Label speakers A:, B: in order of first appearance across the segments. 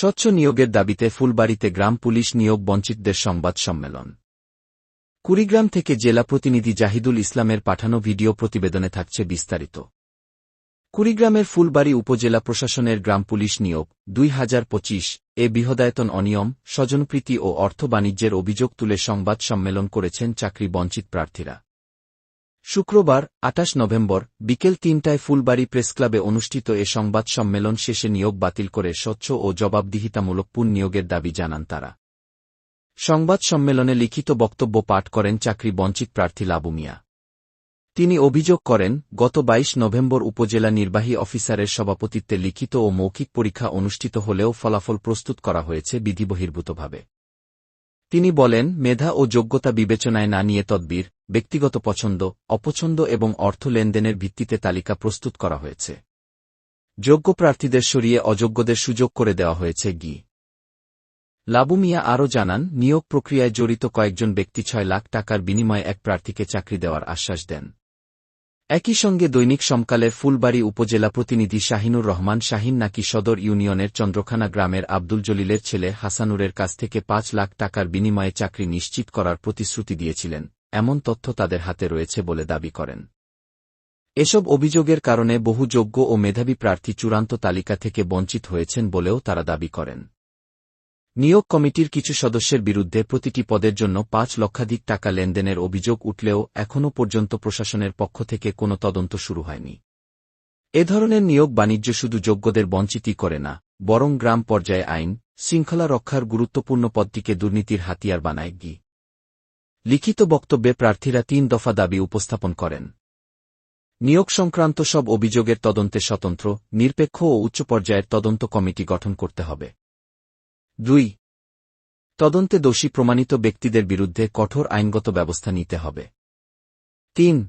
A: স্বচ্ছ নিয়োগের দাবিতে ফুলবাড়িতে গ্রাম পুলিশ নিয়োগ বঞ্চিতদের সংবাদ সম্মেলন। কুড়িগ্রাম থেকে জেলা প্রতিনিধি জাহিদুল ইসলামের পাঠানো ভিডিও প্রতিবেদনে থাকছে বিস্তারিত। কুড়িগ্রামের ফুলবাড়ি উপজেলা প্রশাসনের গ্রাম পুলিশ নিয়োগ, দুই হাজার পঁচিশ, এ বৃহদায়তন অনিয়ম, স্বজনপ্রীতি ও অর্থ বাণিজ্যের অভিযোগ তুলে সংবাদ সম্মেলন করেছেন চাকরি বঞ্চিত প্রার্থীরা। শুক্রবার আটাশ নভেম্বর, বিকেল তিনটায় ফুলবাড়ি প্রেসক্লাবে অনুষ্ঠিত এ সংবাদ সম্মেলন শেষে নিয়োগ বাতিল করে স্বচ্ছ ও জবাবদিহিতামূলক পুন নিয়োগের দাবি জানান তারা। সংবাদ সম্মেলনে লিখিত বক্তব্য পাঠ করেন চাকরি বঞ্চিত প্রার্থী লাবু মিয়া। তিনি অভিযোগ করেন, গত ২২ নভেম্বর উপজেলা নির্বাহী অফিসারের সভাপতিত্বে লিখিত ও মৌখিক পরীক্ষা অনুষ্ঠিত হলেও ফলাফল প্রস্তুত করা হয়েছে বিধিবহির্ভূতভাবে। তিনি বলেন, মেধা ও যোগ্যতা বিবেচনায় না নিয়ে তদ্বির ব্যক্তিগত পছন্দ, অপছন্দ এবং অর্থ লেনদেনের ভিত্তিতে তালিকা প্রস্তুত করা হয়েছে। যোগ্য প্রার্থীদের সরিয়ে অযোগ্যদের সুযোগ করে দেওয়া হয়েছে গি। লাবু মিয়া আরও জানান, নিয়োগ প্রক্রিয়ায় জড়িত কয়েকজন ব্যক্তি ছয় লাখ টাকার বিনিময়ে এক প্রার্থীকে চাকরি দেওয়ার আশ্বাস দেন। একই সঙ্গে দৈনিক সমকালের ফুলবাড়ি উপজেলা প্রতিনিধি শাহিনুর রহমান শাহিন নাকি সদর ইউনিয়নের চন্দ্রখানা গ্রামের আব্দুল জলিলের ছেলে হাসানুরের কাছ থেকে পাঁচ লাখ টাকার বিনিময়ে চাকরি নিশ্চিত করার প্রতিশ্রুতি দিয়েছিলেন। এমন তথ্য তাদের হাতে রয়েছে বলে দাবি করেন। এসব অভিযোগের কারণে বহু যোগ্য ও মেধাবী প্রার্থী চূড়ান্ত তালিকা থেকে বঞ্চিত হয়েছেন বলেও তারা দাবি করেন। নিয়োগ কমিটির কিছু সদস্যের বিরুদ্ধে প্রতিটি পদের জন্য পাঁচ লক্ষাধিক টাকা লেনদেনের অভিযোগ উঠলেও এখনও পর্যন্ত প্রশাসনের পক্ষ থেকে কোনো তদন্ত শুরু হয়নি। এ ধরনের নিয়োগ বাণিজ্য শুধু যোগ্যদের বঞ্চিতই করে না, বরং গ্রাম পর্যায়ে আইন, শৃঙ্খলা রক্ষার গুরুত্বপূর্ণ পদটিকে দুর্নীতির হাতিয়ার বানায় গি। লিখিত বক্তব্যে প্রার্থীরা তিন দফা দাবি উপস্থাপন করেন। নিয়োগ সংক্রান্ত সব অভিযোগের তদন্তে স্বতন্ত্র, নিরপেক্ষ ও উচ্চ পর্যায়ের তদন্ত কমিটি গঠন করতে হবে। দুই, তদন্তে দোষী প্রমাণিত ব্যক্তিদের বিরুদ্ধে কঠোর আইনগত ব্যবস্থা নিতে হবে। তিন,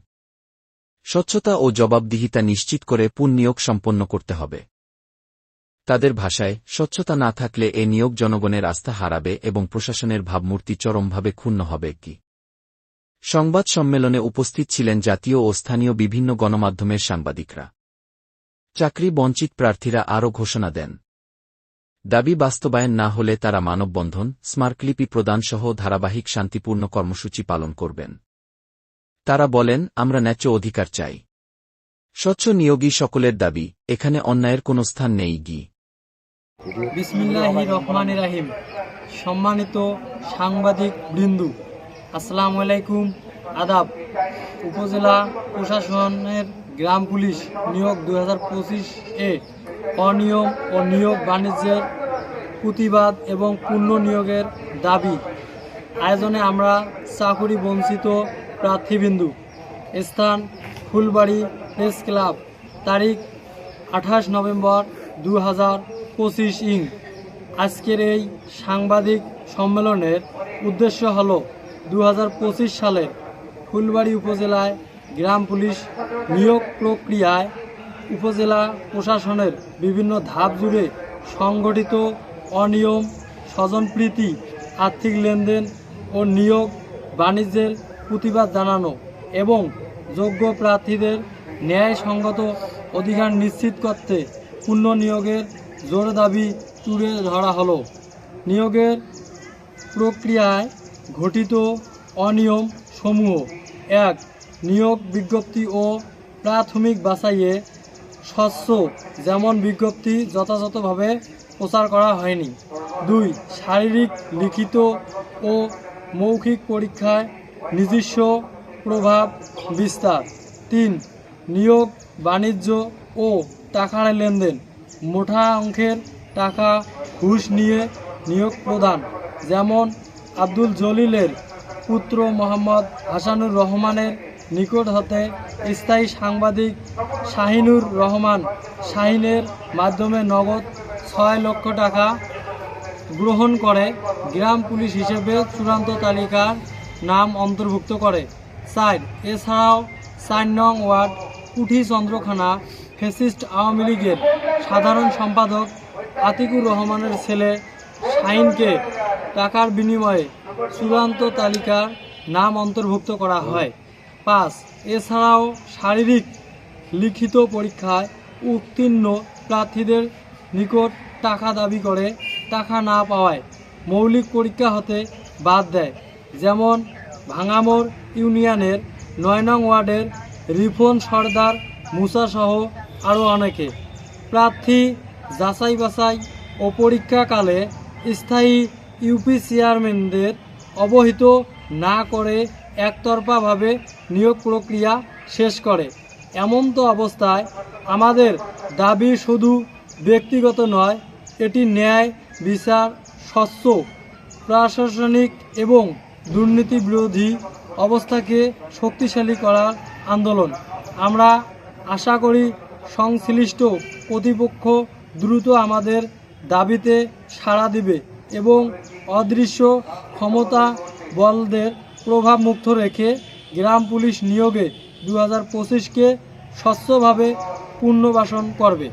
A: স্বচ্ছতা ও জবাবদিহিতা নিশ্চিত করে পুনঃনিয়োগ সম্পন্ন করতে হবে। তাদের ভাষায়, স্বচ্ছতা না থাকলে এ নিয়োগ জনগণের আস্থা হারাবে এবং প্রশাসনের ভাবমূর্তি চরমভাবে ক্ষুণ্ণ হবে কি? সংবাদ সম্মেলনে উপস্থিত ছিলেন জাতীয় ও স্থানীয় বিভিন্ন গণমাধ্যমের সাংবাদিকরা। চাকরি বঞ্চিত প্রার্থীরা আরও ঘোষণা দেন। দাবি বাস্তবায়ন না হলে তারা মানববন্ধন, স্মারকলিপি প্রদানসহ ধারাবাহিক শান্তিপূর্ণ কর্মসূচি পালন করবেন। তারা বলেন, আমরা ন্যায্য অধিকার চাই। স্বচ্ছ নিয়োগী সকলের দাবি, এখানে অন্যায়ের কোনো স্থান নেই, গি।
B: বিসমিল্লাহি রহমান রাহিম। সম্মানিত সাংবাদিক বৃন্দু। আসসালামু আলাইকুম। আদাব। উপজেলা প্রশাসনের গ্রাম পুলিশ নিয়োগ দু হাজার পঁচিশ এ অনিয়ম ও নিয়োগ বাণিজ্যের প্রতিবাদ এবং পূর্ণ নিয়োগের দাবি। আয়োজনে আমরা চাকুরি বঞ্চিত প্রার্থীবিন্দু। স্থান ফুলবাড়ি প্রেস ক্লাব। তারিখ আঠাশ নভেম্বর দু হাজার পঁচিশ ইং আজকের এই সাংবাদিক সম্মেলনের উদ্দেশ্য হল দু হাজার পঁচিশ সালে ফুলবাড়ি উপজেলায় গ্রাম পুলিশ নিয়োগ প্রক্রিয়ায় উপজেলা প্রশাসনের বিভিন্ন ধাপ জুড়ে সংগঠিত অনিয়ম, স্বজনপ্রীতি, আর্থিক লেনদেন ও নিয়োগ বাণিজ্যের প্রতিবাদ জানানো এবং যোগ্য প্রার্থীদের ন্যায়সঙ্গত অধিকার নিশ্চিত করতে পূর্ণ নিয়োগের জোর দাবি তুলে ধরা হলো। নিয়োগের প্রক্রিয়ায় ঘটিত অনিয়ম সমূহ। এক, নিয়োগ বিজ্ঞপ্তি ও প্রাথমিক বাছাইয়ে স্বচ্ছ, যেমন বিজ্ঞপ্তি যথাযথভাবে প্রচার করা হয়নি। দুই, শারীরিক, লিখিত ও মৌখিক পরীক্ষায় নিজস্ব প্রভাব বিস্তার। তিন, নিয়োগ, বাণিজ্য ও টাকার লেনদেন। মোটা অঙ্কের টাকা ঘুষ নিয়ে নিয়োগ প্রদান, যেমন আব্দুল জলিলের পুত্র মোহাম্মদ হাসানুর রহমানের নিকট হতে স্থায়ী সাংবাদিক শাহিনুর রহমান শাহিনের মাধ্যমে নগদ ছয় লক্ষ টাকা গ্রহণ করে গ্রাম পুলিশ হিসেবে চূড়ান্ত তালিকার নাম অন্তর্ভুক্ত করে। চার, এছাড়াও চার নং ওয়ার্ড কুঠি চন্দ্রখানা ফেসিস্ট আওয়ামী লীগের সাধারণ সম্পাদক আতিকুর রহমানের ছেলে শাহিনকে টাকার বিনিময়ে চূড়ান্ত তালিকার নাম অন্তর্ভুক্ত করা হয়। পাঁচ, এছাড়াও শারীরিক লিখিত পরীক্ষায় উত্তীর্ণ প্রার্থীদের নিকট টাকা দাবি করে টাকা না পাওয়ায় মৌলিক পরীক্ষা হতে বাদ দেয়। যেমন ভাঙামোর ইউনিয়নের নয় নং ওয়ার্ডের রিফন সর্দার মুসাসহ আরও অনেকে। প্রার্থী যাচাই বাছাই ও পরীক্ষাকালে স্থায়ী ইউপি চেয়ারম্যানদের অবহিত না করে একতরফাভাবে নিয়োগ প্রক্রিয়া শেষ করে। এমন তো অবস্থায় আমাদের দাবি শুধু ব্যক্তিগত নয়, এটি ন্যায়, বিচার, স্বচ্ছ, প্রশাসনিক এবং দুর্নীতি বিরোধী অবস্থাকে শক্তিশালী করার আন্দোলন। আমরা আশা করি সংশ্লিষ্ট কর্তৃপক্ষ দ্রুত আমাদের দাবিতে সাড়া দিবে এবং অদৃশ্য ক্ষমতা বলদের প্রভাব মুক্ত রেখে গ্রাম পুলিশ নিয়োগে দু হাজার পঁচিশকে স্বচ্ছভাবে পুনর্বাসন করবে।